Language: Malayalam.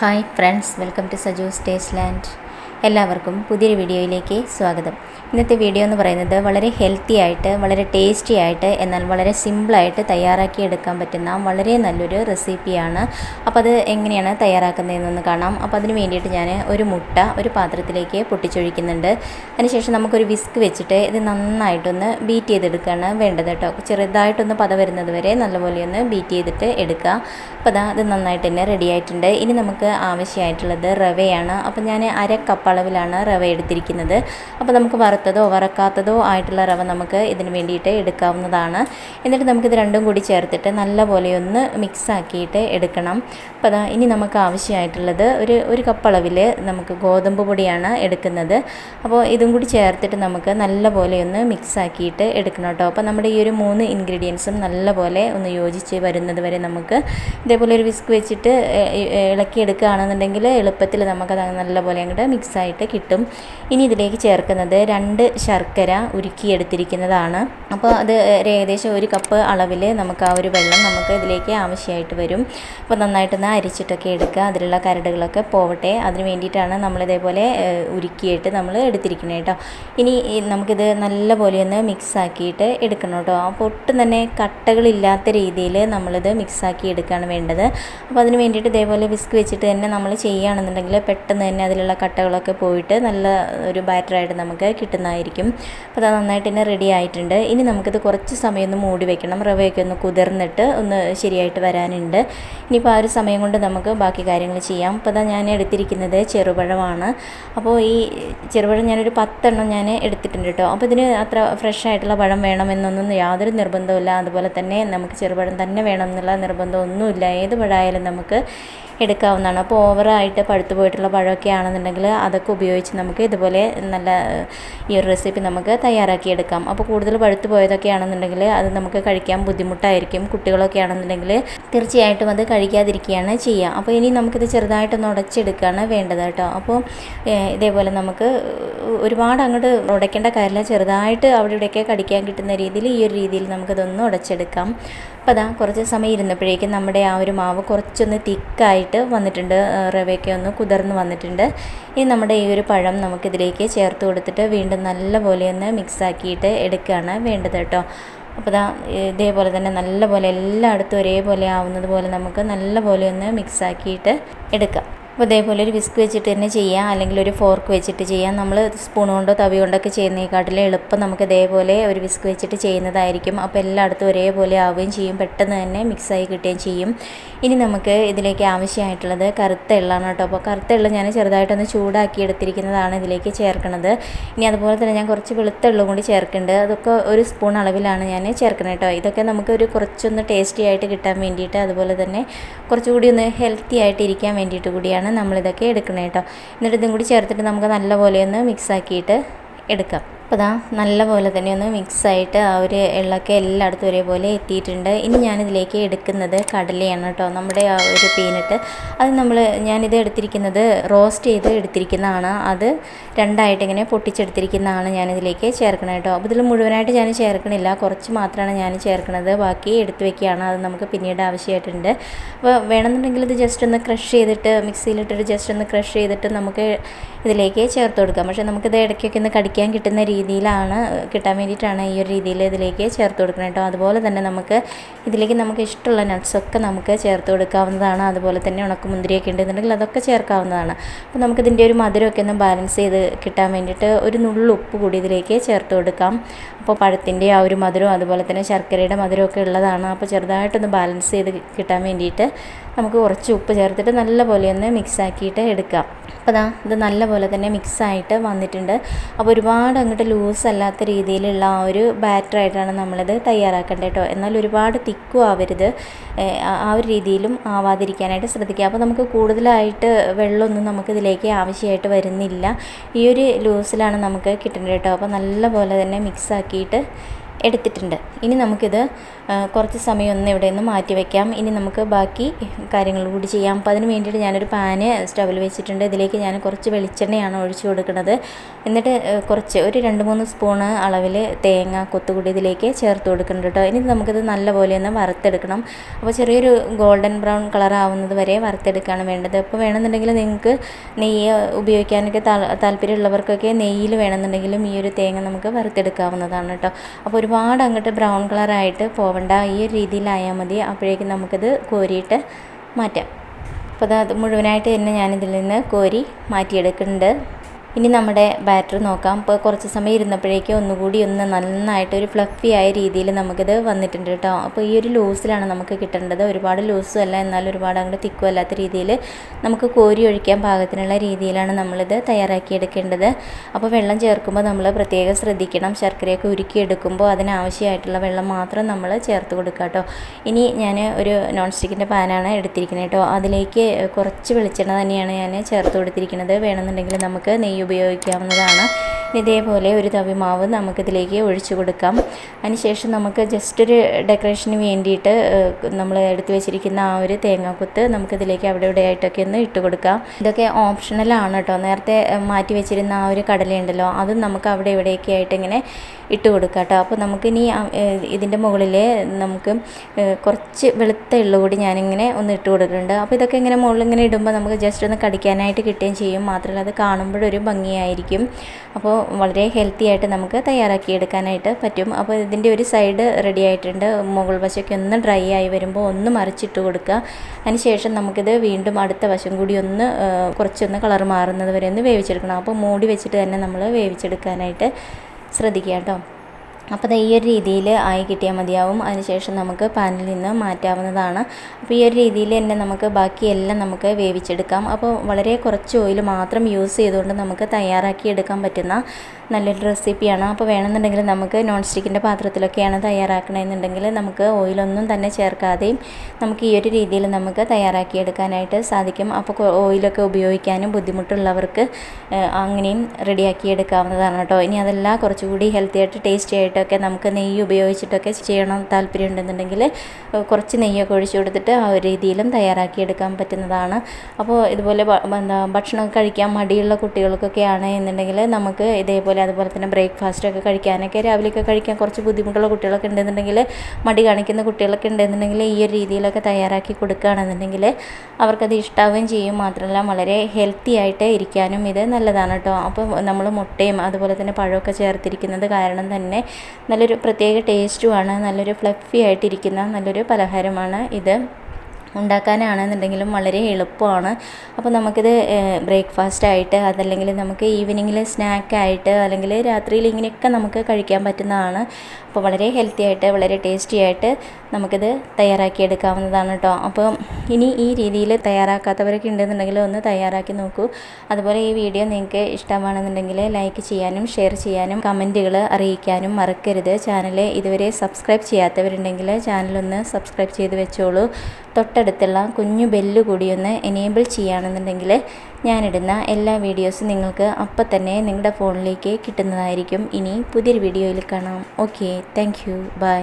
Hi friends, welcome to Saju's land എല്ലാവർക്കും പുതിയൊരു വീഡിയോയിലേക്ക് സ്വാഗതം. ഇന്നത്തെ വീഡിയോ എന്ന് പറയുന്നത് വളരെ ഹെൽത്തി ആയിട്ട് വളരെ ടേസ്റ്റി ആയിട്ട് എന്നാൽ വളരെ സിമ്പിളായിട്ട് തയ്യാറാക്കി എടുക്കാൻ പറ്റുന്ന വളരെ നല്ലൊരു റെസിപ്പിയാണ് അപ്പോൾ അത് എങ്ങനെയാണ് തയ്യാറാക്കുന്നതെന്നൊന്ന് കാണാം. അപ്പോൾ അതിന് വേണ്ടിയിട്ട് ഞാൻ ഒരു മുട്ട ഒരു പാത്രത്തിലേക്ക് പൊട്ടിച്ചൊഴിക്കുന്നുണ്ട്. അതിനുശേഷം നമുക്കൊരു വിസ്ക് വെച്ചിട്ട് ഇത് നന്നായിട്ടൊന്ന് ബീറ്റ് ചെയ്തെടുക്കുകയാണ് വേണ്ടത് കേട്ടോ. ചെറുതായിട്ടൊന്ന് പത വരുന്നത് വരെ നല്ലപോലെ ഒന്ന് ബീറ്റ് ചെയ്തിട്ട് എടുക്കുക. അപ്പോൾ അതാ അത് നന്നായിട്ട് തന്നെ റെഡി ആയിട്ടുണ്ട്. ഇനി നമുക്ക് ആവശ്യമായിട്ടുള്ളത് റവയാണ്. അപ്പോൾ ഞാൻ അര കപ്പ് അളവിലാണ് റവ എടുത്തിരിക്കുന്നത്. അപ്പോൾ നമുക്ക് വറുത്തതോ വറക്കാത്തതോ ആയിട്ടുള്ള റവ നമുക്ക് ഇതിന് വേണ്ടിയിട്ട് എടുക്കാവുന്നതാണ്. എന്നിട്ട് നമുക്കിത് രണ്ടും കൂടി ചേർത്തിട്ട് നല്ലപോലെ ഒന്ന് മിക്സ് ആക്കിയിട്ട് എടുക്കണം. അപ്പോൾ അതാ ഇനി നമുക്ക് ആവശ്യമായിട്ടുള്ളത് ഒരു ഒരു കപ്പ് അളവിൽ നമുക്ക് ഗോതമ്പ് പൊടിയാണ് എടുക്കുന്നത്. അപ്പോൾ ഇതും കൂടി ചേർത്തിട്ട് നമുക്ക് നല്ലപോലെ ഒന്ന് മിക്സ് ആക്കിയിട്ട് എടുക്കണം കേട്ടോ. അപ്പോൾ നമ്മുടെ ഈ ഒരു മൂന്ന് ഇൻഗ്രീഡിയൻസും നല്ലപോലെ ഒന്ന് യോജിച്ച് വരുന്നത് വരെ നമുക്ക് ഇതേപോലെ ഒരു വിസ്ക് വെച്ചിട്ട് ഇളക്കി എടുക്കുകയാണെന്നുണ്ടെങ്കിൽ എളുപ്പത്തിൽ നമുക്കത് നല്ലപോലെ അങ്ങോട്ട് മിക്സ് ആയിട്ട് കിട്ടും. ഇനി ഇതിലേക്ക് ചേർക്കുന്നത് രണ്ട് ശർക്കര ഉരുക്കിയെടുത്തിരിക്കുന്നതാണ്. അപ്പോൾ അത് ഏകദേശം ഒരു കപ്പ് അളവിൽ നമുക്ക് ആ ഒരു വെള്ളം നമുക്ക് ഇതിലേക്ക് ആവശ്യമായിട്ട് വരും. അപ്പോൾ നന്നായിട്ടൊന്ന് അരിച്ചിട്ടൊക്കെ എടുക്കുക. അതിലുള്ള കരടുകളൊക്കെ പോവട്ടെ. അതിന് വേണ്ടിയിട്ടാണ് നമ്മളിതേപോലെ ഉരുക്കിയിട്ട് നമ്മൾ എടുത്തിരിക്കുന്നത് കേട്ടോ. ഇനി നമുക്കിത് നല്ലപോലെ ഒന്ന് മിക്സാക്കിയിട്ട് എടുക്കണം കേട്ടോ. അപ്പോൾ ഒട്ടും തന്നെ കട്ടകളില്ലാത്ത രീതിയിൽ നമ്മളിത് മിക്സാക്കി എടുക്കുകയാണ് വേണ്ടത്. അപ്പോൾ അതിന് വേണ്ടിയിട്ട് ഇതേപോലെ വിസ്ക് വെച്ചിട്ട് തന്നെ നമ്മൾ ചെയ്യുകയാണെന്നുണ്ടെങ്കിൽ പെട്ടെന്ന് തന്നെ അതിലുള്ള കട്ടകളൊക്കെ പോയിട്ട് നല്ല ഒരു ബാറ്ററായിട്ട് നമുക്ക് കിട്ടുന്നതായിരിക്കും. അപ്പോൾ അത് നന്നായിട്ട് തന്നെ റെഡി ആയിട്ടുണ്ട്. ഇനി നമുക്കിത് കുറച്ച് സമയം ഒന്ന് മൂടി വെക്കണം. റവയൊക്കെ ഒന്ന് കുതിർന്നിട്ട് ഒന്ന് ശരിയായിട്ട് വരാനുണ്ട്. ഇനിയിപ്പോൾ ആ ഒരു സമയം കൊണ്ട് നമുക്ക് ബാക്കി കാര്യങ്ങൾ ചെയ്യാം. അപ്പോൾ അതാ ഞാൻ എടുത്തിരിക്കുന്നത് ചെറുപഴമാണ്. അപ്പോൾ ഈ ചെറുപഴം ഞാനൊരു പത്തെണ്ണം ഞാൻ എടുത്തിട്ടുണ്ട് കേട്ടോ. അപ്പോൾ ഇതിന് അത്ര ഫ്രഷ് ആയിട്ടുള്ള പഴം വേണമെന്നൊന്നും യാതൊരു നിർബന്ധമില്ല അതുപോലെ തന്നെ നമുക്ക് ചെറുപഴം തന്നെ വേണം എന്നുള്ള നിർബന്ധമൊന്നുമില്ല. ഏത് പഴമായാലും നമുക്ക് എടുക്കാവുന്നതാണ്. അപ്പോൾ ഓവറായിട്ട് പഴുത്തു പോയിട്ടുള്ള പഴമൊക്കെ ആണെന്നുണ്ടെങ്കിൽ അതൊക്കെ ഉപയോഗിച്ച് നമുക്ക് ഇതുപോലെ നല്ല ഈ ഒരു റെസിപ്പി നമുക്ക് തയ്യാറാക്കിയെടുക്കാം. അപ്പോൾ കൂടുതൽ പഴുത്തു പോയതൊക്കെ ആണെന്നുണ്ടെങ്കിൽ അത് നമുക്ക് കഴിക്കാൻ ബുദ്ധിമുട്ടായിരിക്കും. കുട്ടികളൊക്കെ ആണെന്നുണ്ടെങ്കിൽ തീർച്ചയായിട്ടും അത് കഴിക്കാതിരിക്കുകയാണ് ചെയ്യുക. അപ്പോൾ ഇനി നമുക്കിത് ചെറുതായിട്ടൊന്ന് ഉടച്ചെടുക്കുകയാണ് വേണ്ടത് കേട്ടോ. അപ്പോൾ ഇതേപോലെ നമുക്ക് ഒരുപാട് അങ്ങോട്ട് ഉടയ്ക്കേണ്ട കാര്യമില്ല. ചെറുതായിട്ട് അവിടെ ഇവിടെയൊക്കെ കടിക്കാൻ കിട്ടുന്ന രീതിയിൽ ഈ ഒരു രീതിയിൽ നമുക്കിതൊന്ന് ഉടച്ചെടുക്കാം. അപ്പോൾ അതാ കുറച്ച് സമയം ഇരുന്നപ്പോഴേക്കും നമ്മുടെ ആ ഒരു മാവ് കുറച്ചൊന്ന് തിക്കായിട്ട് വന്നിട്ടുണ്ട്. റവയൊക്കെ ഒന്ന് കുതിർന്ന് വന്നിട്ടുണ്ട്. ഇനി നമ്മുടെ ഈ ഒരു പഴം നമുക്കിതിലേക്ക് ചേർത്ത് കൊടുത്തിട്ട് വീണ്ടും നല്ലപോലെ ഒന്ന് മിക്സാക്കിയിട്ട് എടുക്കുകയാണ് വേണ്ടത് കേട്ടോ. അപ്പോൾ ഇതാ ഇതേപോലെ തന്നെ നല്ലപോലെ എല്ലായിടത്തും ഒരേപോലെ ആവുന്നത് പോലെ നമുക്ക് നല്ലപോലെ ഒന്ന് മിക്സാക്കിയിട്ട് എടുക്കാം. അപ്പോൾ ഇതേപോലെ ഒരു വിസ്ക് വെച്ചിട്ട് തന്നെ ചെയ്യാം. അല്ലെങ്കിൽ ഒരു ഫോർക്ക് വെച്ചിട്ട് ചെയ്യാം. നമ്മൾ സ്പൂൺ കൊണ്ടോ തവി കൊണ്ടൊക്കെ ചെയ്യുന്നതിനെക്കാട്ടിലും എളുപ്പം നമുക്ക് ഇതേപോലെ ഒരു വിസ്ക് വെച്ചിട്ട് ചെയ്യുന്നതായിരിക്കും. അപ്പോൾ എല്ലായിടത്തും ഒരേപോലെ ആവുകയും ചെയ്യും. പെട്ടെന്ന് തന്നെ മിക്സായി കിട്ടുകയും ചെയ്യും. ഇനി നമുക്ക് ഇതിലേക്ക് ആവശ്യമായിട്ടുള്ളത് കറുത്ത എള്ളാണ് കേട്ടോ. അപ്പോൾ കറുത്ത എള്ള ഞാൻ ചെറുതായിട്ടൊന്ന് ചൂടാക്കി എടുത്തിരിക്കുന്നതാണ് ഇതിലേക്ക് ചേർക്കുന്നത്. ഇനി അതുപോലെ തന്നെ ഞാൻ കുറച്ച് വെളുത്ത എള്ളും കൂടി ചേർക്കുന്നുണ്ട്. അതൊക്കെ ഒരു സ്പൂൺ അളവിലാണ് ഞാൻ ചേർക്കുന്നത് കേട്ടോ. ഇതൊക്കെ നമുക്ക് ഒരു കുറച്ചൊന്ന് ടേസ്റ്റി ആയിട്ട് കിട്ടാൻ വേണ്ടിയിട്ട് അതുപോലെ തന്നെ കുറച്ചുകൂടി ഒന്ന് ഹെൽത്തി ആയിട്ട് ഇരിക്കാൻ വേണ്ടിയിട്ട് കൂടിയാണ് ആണ് നമ്മളിതൊക്കെ എടുക്കണേ കേട്ടോ എന്നിട്ട് ഇതും കൂടി ചേർത്തിട്ട് നമുക്ക് നല്ലപോലെ ഒന്ന് മിക്സ് ആക്കിയിട്ട് എടുക്കാം. അപ്പോൾ അതാ നല്ലപോലെ തന്നെ ഒന്ന് മിക്സായിട്ട് ആ ഒരു എള്ളൊക്കെ എല്ലായിടത്തും ഒരേപോലെ എത്തിയിട്ടുണ്ട്. ഇനി ഞാനിതിലേക്ക് എടുക്കുന്നത് കടലയാണ് കേട്ടോ. നമ്മുടെ ആ ഒരു പീനട്ട്. അത് നമ്മൾ ഞാനിത് എടുത്തിരിക്കുന്നത് റോസ്റ്റ് ചെയ്ത് എടുത്തിരിക്കുന്നതാണ്. അത് രണ്ടായിട്ട് ഇങ്ങനെ പൊട്ടിച്ചെടുത്തിരിക്കുന്നതാണ് ഞാനിതിലേക്ക് ചേർക്കണം കേട്ടോ. അപ്പോൾ ഇതിൽ മുഴുവനായിട്ട് ഞാൻ ചേർക്കണില്ല. കുറച്ച് മാത്രമാണ് ഞാൻ ചേർക്കുന്നത് ബാക്കി എടുത്തു വെക്കുകയാണ്. അത് നമുക്ക് പിന്നീട് ആവശ്യമായിട്ടുണ്ട്. അപ്പോൾ വേണമെന്നുണ്ടെങ്കിൽ ഇത് ജസ്റ്റ് ഒന്ന് ക്രഷ് ചെയ്തിട്ട് മിക്സിയിലിട്ടിട്ട് ജസ്റ്റ് ഒന്ന് ക്രഷ് ചെയ്തിട്ട് നമുക്ക് ഇതിലേക്ക് ചേർത്ത് കൊടുക്കാം. പക്ഷേ നമുക്കിത് ഇടയ്ക്കൊക്കെ ഒന്ന് കടിക്കാൻ കിട്ടുന്ന രീതിയിലാണ് കിട്ടാൻ വേണ്ടിയിട്ടാണ് ഈ ഒരു രീതിയിൽ ഇതിലേക്ക് ചേർത്ത് കൊടുക്കുന്നത് കേട്ടോ. അതുപോലെ തന്നെ നമുക്ക് ഇതിലേക്ക് നമുക്ക് ഇഷ്ടമുള്ള നട്ട്സൊക്കെ നമുക്ക് ചേർത്ത് കൊടുക്കാവുന്നതാണ്. അതുപോലെ തന്നെ ഉണക്കമുന്തിരിയൊക്കെ ഉണ്ടെന്നുണ്ടെങ്കിൽ അതൊക്കെ ചേർക്കാവുന്നതാണ്. അപ്പോൾ നമുക്കിതിന്റെ ഒരു മധുരമൊക്കെ ഒന്ന് ബാലൻസ് ചെയ്ത് കിട്ടാൻ വേണ്ടിയിട്ട് ഒരു നുള്ളു ഉപ്പ് കൂടി ഇതിലേക്ക് ചേർത്ത് കൊടുക്കാം. അപ്പോൾ പഴത്തിന്റെ ആ ഒരു മധുരവും അതുപോലെ തന്നെ ശർക്കരയുടെ മധുരമൊക്കെ ഉള്ളതാണ്. അപ്പോൾ ചെറുതായിട്ടൊന്ന് ബാലൻസ് ചെയ്ത് കിട്ടാൻ വേണ്ടിയിട്ട് നമുക്ക് കുറച്ച് ഉപ്പ് ചേർത്തിട്ട് നല്ലപോലെ ഒന്ന് മിക്സ് ആക്കിയിട്ട് എടുക്കാം. അപ്പോൾ ദാ ഇത് നല്ലപോലെ തന്നെ മിക്സായിട്ട് വന്നിട്ടുണ്ട്. അപ്പോൾ ഒരുപാട് അങ്ങോട്ട് ലൂസ് അല്ലാത്ത രീതിയിലുള്ള ആ ഒരു ബാറ്ററായിട്ടാണ് നമ്മളിത് തയ്യാറാക്കേണ്ടത് കേട്ടോ. എന്നാൽ ഒരുപാട് തിക്കും ആവരുത്. ആ ഒരു രീതിയിലും ആവാതിരിക്കാനായിട്ട് ശ്രദ്ധിക്കുക. അപ്പോൾ നമുക്ക് കൂടുതലായിട്ട് വെള്ളമൊന്നും നമുക്ക് ഇതിലേക്ക് ആവശ്യമായിട്ട് വരുന്നില്ല. ഈ ഒരു ലൂസിലാണ് നമുക്ക് കിട്ടേണ്ടത് കേട്ടോ. അപ്പോൾ നല്ലപോലെ തന്നെ മിക്സ് ആക്കിയിട്ട് എടുത്തിട്ടുണ്ട്. ഇനി നമുക്കിത് കുറച്ച് സമയം ഒന്ന് ഇവിടെ നിന്ന് മാറ്റി വയ്ക്കാം ഇനി നമുക്ക് ബാക്കി കാര്യങ്ങൾ കൂടി ചെയ്യാം. അപ്പോൾ അതിന് വേണ്ടിയിട്ട് ഞാനൊരു പാന് സ്റ്റവിൽ വെച്ചിട്ടുണ്ട്. ഇതിലേക്ക് ഞാൻ കുറച്ച് വെളിച്ചെണ്ണയാണ് ഒഴിച്ചു കൊടുക്കുന്നത്. എന്നിട്ട് കുറച്ച് ഒരു രണ്ട് മൂന്ന് സ്പൂണ് അളവിൽ തേങ്ങ കൊത്തുകൂടി ഇതിലേക്ക് ചേർത്ത് കൊടുക്കുന്നുണ്ട് കേട്ടോ. ഇനി നമുക്കിത് നല്ലപോലെ ഒന്ന് വറുത്തെടുക്കണം. അപ്പോൾ ചെറിയൊരു ഗോൾഡൻ ബ്രൗൺ കളർ ആവുന്നത് വരെ വറുത്തെടുക്കുകയാണ് വേണ്ടത്. അപ്പോൾ വേണമെന്നുണ്ടെങ്കിൽ നിങ്ങൾക്ക് നെയ്യ് ഉപയോഗിക്കാനൊക്കെ താല്പര്യമുള്ളവർക്കൊക്കെ നെയ്യിൽ വേണമെന്നുണ്ടെങ്കിലും ഈ ഒരു തേങ്ങ നമുക്ക് വറുത്തെടുക്കാവുന്നതാണ് കേട്ടോ. അപ്പോൾ ഒരുപാട് അങ്ങോട്ട് ബ്രൗൺ കളറായിട്ട് പോവണ്ട. ഈ ഒരു രീതിയിലായാൽ മതി. അപ്പോഴേക്കും നമുക്കത് കോരിയിട്ട് മാറ്റാം. അപ്പോൾ അത് മുഴുവനായിട്ട് തന്നെ ഞാനിതിൽ നിന്ന് കോരി മാറ്റിയെടുക്കുന്നുണ്ട്. ഇനി നമ്മുടെ ബാറ്റർ നോക്കാം. ഇപ്പോൾ കുറച്ച് സമയം ഇരുന്നപ്പോഴേക്കും ഒന്നുകൂടി ഒന്ന് നന്നായിട്ട് ഒരു ഫ്ലഫി ആയ രീതിയിൽ നമുക്കിത് വന്നിട്ടുണ്ട് കേട്ടോ. അപ്പോൾ ഈ ഒരു ലൂസിലാണ് നമുക്ക് കിട്ടേണ്ടത്. ഒരുപാട് ലൂസും അല്ല എന്നാൽ ഒരുപാട് അങ്ങോട്ട് തിക്കും അല്ലാത്ത രീതിയിൽ നമുക്ക് കോരി ഒഴിക്കാൻ പാകത്തിനുള്ള രീതിയിലാണ് നമ്മളിത് തയ്യാറാക്കിയെടുക്കേണ്ടത് അപ്പോൾ വെള്ളം ചേർക്കുമ്പോൾ നമ്മൾ പ്രത്യേകം ശ്രദ്ധിക്കണം. ശർക്കരയൊക്കെ ഉരുക്കിയെടുക്കുമ്പോൾ അതിനാവശ്യമായിട്ടുള്ള വെള്ളം മാത്രം നമ്മൾ ചേർത്ത് കൊടുക്കുക കേട്ടോ. ഇനി ഞാൻ ഒരു നോൺ സ്റ്റിക്കിന്റെ പാനാണ് എടുത്തിരിക്കുന്നത് കേട്ടോ. അതിലേക്ക് കുറച്ച് വെളിച്ചെണ്ണ തന്നെയാണ് ഞാൻ ചേർത്ത് കൊടുത്തിരിക്കുന്നത്. വേണമെന്നുണ്ടെങ്കിൽ നമുക്ക് നെയ്യ് ഉപയോഗിക്കാവുന്നതാണ്. ഇതേപോലെ ഒരു തവി മാവ് നമുക്കിതിലേക്ക് ഒഴിച്ചു കൊടുക്കാം. അതിനുശേഷം നമുക്ക് ജസ്റ്റ് ഒരു ഡെക്കറേഷന് വേണ്ടിയിട്ട് നമ്മൾ എടുത്തു വെച്ചിരിക്കുന്ന ആ ഒരു തേങ്ങാക്കൊത്ത് നമുക്കിതിലേക്ക് അവിടെ ഇവിടെ ആയിട്ടൊക്കെ ഒന്ന് ഇട്ട് കൊടുക്കാം. ഇതൊക്കെ ഓപ്ഷണലാണ് കേട്ടോ നേരത്തെ മാറ്റി വെച്ചിരുന്ന ആ ഒരു കടലയുണ്ടല്ലോ അതും നമുക്ക് അവിടെ ഇവിടെയൊക്കെ ആയിട്ട് ഇങ്ങനെ ഇട്ട് കൊടുക്കാം കേട്ടോ അപ്പോൾ നമുക്കിനി ഇതിന്റെ മുകളിൽ നമുക്ക് കുറച്ച് വെളുത്ത എള്ളു കൂടി ഞാനിങ്ങനെ ഒന്ന് ഇട്ട് കൊടുക്കുന്നുണ്ട്. അപ്പോൾ ഇതൊക്കെ ഇങ്ങനെ മുകളിൽ ഇങ്ങനെ ഇടുമ്പോൾ നമുക്ക് ജസ്റ്റ് ഒന്ന് കടിക്കാനായിട്ട് കിട്ടുകയും ചെയ്യും. മാത്രമല്ല അത് കാണുമ്പോഴൊരു ഭംഗിയായിരിക്കും. അപ്പോൾ വളരെ ഹെൽത്തി ആയിട്ട് നമുക്ക് തയ്യാറാക്കി എടുക്കാനായിട്ട് പറ്റും. അപ്പോൾ ഇതിന്റെ ഒരു സൈഡ് റെഡി ആയിട്ടുണ്ട്. മുകൾ വശമൊക്കെ ഒന്ന് ഡ്രൈ ആയി വരുമ്പോൾ ഒന്ന് മറിച്ചിട്ട് കൊടുക്കുക. അതിനുശേഷം നമുക്കിത് വീണ്ടും അടുത്ത വശം കൂടി ഒന്ന് കുറച്ചൊന്ന് കളർ മാറുന്നത് വരെ ഒന്ന് വേവിച്ചെടുക്കണം. അപ്പോൾ മൂടി വെച്ചിട്ട് തന്നെ നമ്മൾ വേവിച്ചെടുക്കാനായിട്ട് ശ്രദ്ധിക്കുക കേട്ടോ. അപ്പോൾ ഈ ഒരു രീതിയിൽ ആയി കിട്ടിയാൽ മതിയാവും. അതിനുശേഷം നമുക്ക് പാനിൽ നിന്ന് മാറ്റാവുന്നതാണ്. അപ്പോൾ ഈ ഒരു രീതിയിൽ തന്നെ നമുക്ക് ബാക്കിയെല്ലാം നമുക്ക് വേവിച്ചെടുക്കാം. അപ്പോൾ വളരെ കുറച്ച് ഓയിൽ മാത്രം യൂസ് ചെയ്തുകൊണ്ട് നമുക്ക് തയ്യാറാക്കി എടുക്കാൻ പറ്റുന്ന നല്ലൊരു റെസിപ്പിയാണ്. അപ്പോൾ വേണമെന്നുണ്ടെങ്കിൽ നമുക്ക് നോൺ സ്റ്റിക്കിന്റെ പാത്രത്തിലൊക്കെയാണ് തയ്യാറാക്കണമെന്നുണ്ടെങ്കിൽ നമുക്ക് ഓയിലൊന്നും തന്നെ ചേർക്കാതെയും നമുക്ക് ഈ ഒരു രീതിയിൽ നമുക്ക് തയ്യാറാക്കി എടുക്കാനായിട്ട് സാധിക്കും. അപ്പോൾ ഓയിലൊക്കെ ഉപയോഗിക്കാനും ബുദ്ധിമുട്ടുള്ളവർക്ക് അങ്ങനെയും റെഡിയാക്കി എടുക്കാവുന്നതാണ് കേട്ടോ. ഇനി അതെല്ലാം കുറച്ചുകൂടി ഹെൽത്തി ആയിട്ട് ടേസ്റ്റി ആയിട്ടൊക്കെ നമുക്ക് നെയ്യ് ഉപയോഗിച്ചിട്ടൊക്കെ ചെയ്യണം താല്പര്യം ഉണ്ടെന്നുണ്ടെങ്കിൽ കുറച്ച് നെയ്യൊക്കെ ഒഴിച്ചു കൊടുത്തിട്ട് ആ ഒരു രീതിയിലും തയ്യാറാക്കി എടുക്കാൻ പറ്റുന്നതാണ്. അപ്പോൾ ഇതുപോലെ എന്താ ഭക്ഷണം കഴിക്കാൻ മടിയുള്ള കുട്ടികൾക്കൊക്കെ ആണ് എന്നുണ്ടെങ്കിൽ നമുക്ക് ഇതേപോലെ അതുപോലെ തന്നെ ബ്രേക്ക്ഫാസ്റ്റ് ഒക്കെ കഴിക്കാനൊക്കെ രാവിലെയൊക്കെ കഴിക്കാൻ കുറച്ച് ബുദ്ധിമുട്ടുള്ള കുട്ടികളൊക്കെ ഉണ്ടെന്നുണ്ടെങ്കിൽ മടി കാണിക്കുന്ന കുട്ടികളൊക്കെ ഉണ്ടെന്നുണ്ടെങ്കിൽ ഈ ഒരു രീതിയിലൊക്കെ തയ്യാറാക്കി കൊടുക്കുകയാണെന്നുണ്ടെങ്കിൽ അവർക്കത് ഇഷ്ടാവുകയും ചെയ്യും. മാത്രമല്ല വളരെ ഹെൽത്തി ആയിട്ട് ഇരിക്കാനും ഇത് നല്ലതാണ് കേട്ടോ. അപ്പോൾ നമ്മൾ മുട്ടയും അതുപോലെ തന്നെ പഴമൊക്കെ ചേർത്തിരിക്കുന്നത് കാരണം തന്നെ നല്ലൊരു പ്രത്യേക ടേസ്റ്റുമാണ് നല്ലൊരു ഫ്ലഫി ആയിട്ടിരിക്കുന്ന നല്ലൊരു പലഹാരമാണ് ഇത്. ഉണ്ടാക്കാനാണെന്നുണ്ടെങ്കിലും വളരെ എളുപ്പമാണ്. അപ്പോൾ നമുക്കിത് ബ്രേക്ക്ഫാസ്റ്റ് ആയിട്ട് അതല്ലെങ്കിൽ നമുക്ക് ഈവനിങ്ങിൽ സ്നാക്കായിട്ട് അല്ലെങ്കിൽ രാത്രിയിൽ ഇങ്ങനെയൊക്കെ നമുക്ക് കഴിക്കാൻ പറ്റുന്നതാണ്. അപ്പോൾ വളരെ ഹെൽത്തി ആയിട്ട് വളരെ ടേസ്റ്റി ആയിട്ട് നമുക്കിത് തയ്യാറാക്കിയെടുക്കാവുന്നതാണ് കേട്ടോ. അപ്പോൾ ഇനി ഈ രീതിയിൽ തയ്യാറാക്കാത്തവരൊക്കെ ഉണ്ടെന്നുണ്ടെങ്കിൽ ഒന്ന് തയ്യാറാക്കി നോക്കൂ. അതുപോലെ ഈ വീഡിയോ നിങ്ങൾക്ക് ഇഷ്ടമാണെന്നുണ്ടെങ്കിൽ ലൈക്ക് ചെയ്യാനും ഷെയർ ചെയ്യാനും കമന്റുകൾ അറിയിക്കാനും മറക്കരുത്. ചാനൽ ഇതുവരെ സബ്സ്ക്രൈബ് ചെയ്യാത്തവരുണ്ടെങ്കിൽ ചാനലൊന്ന് സബ്സ്ക്രൈബ് ചെയ്ത് വെച്ചോളൂ. തൊട്ടടുത്തുള്ള കുഞ്ഞു ബെല്ല് ഒന്ന് എനേബിൾ ചെയ്യുകയാണെന്നുണ്ടെങ്കിൽ ഞാനിടുന്ന എല്ലാ വീഡിയോസും നിങ്ങൾക്ക് അപ്പം തന്നെ നിങ്ങളുടെ ഫോണിലേക്ക് കിട്ടുന്നതായിരിക്കും. ഇനി പുതിയൊരു വീഡിയോയിൽ കാണാം. Okay thank you by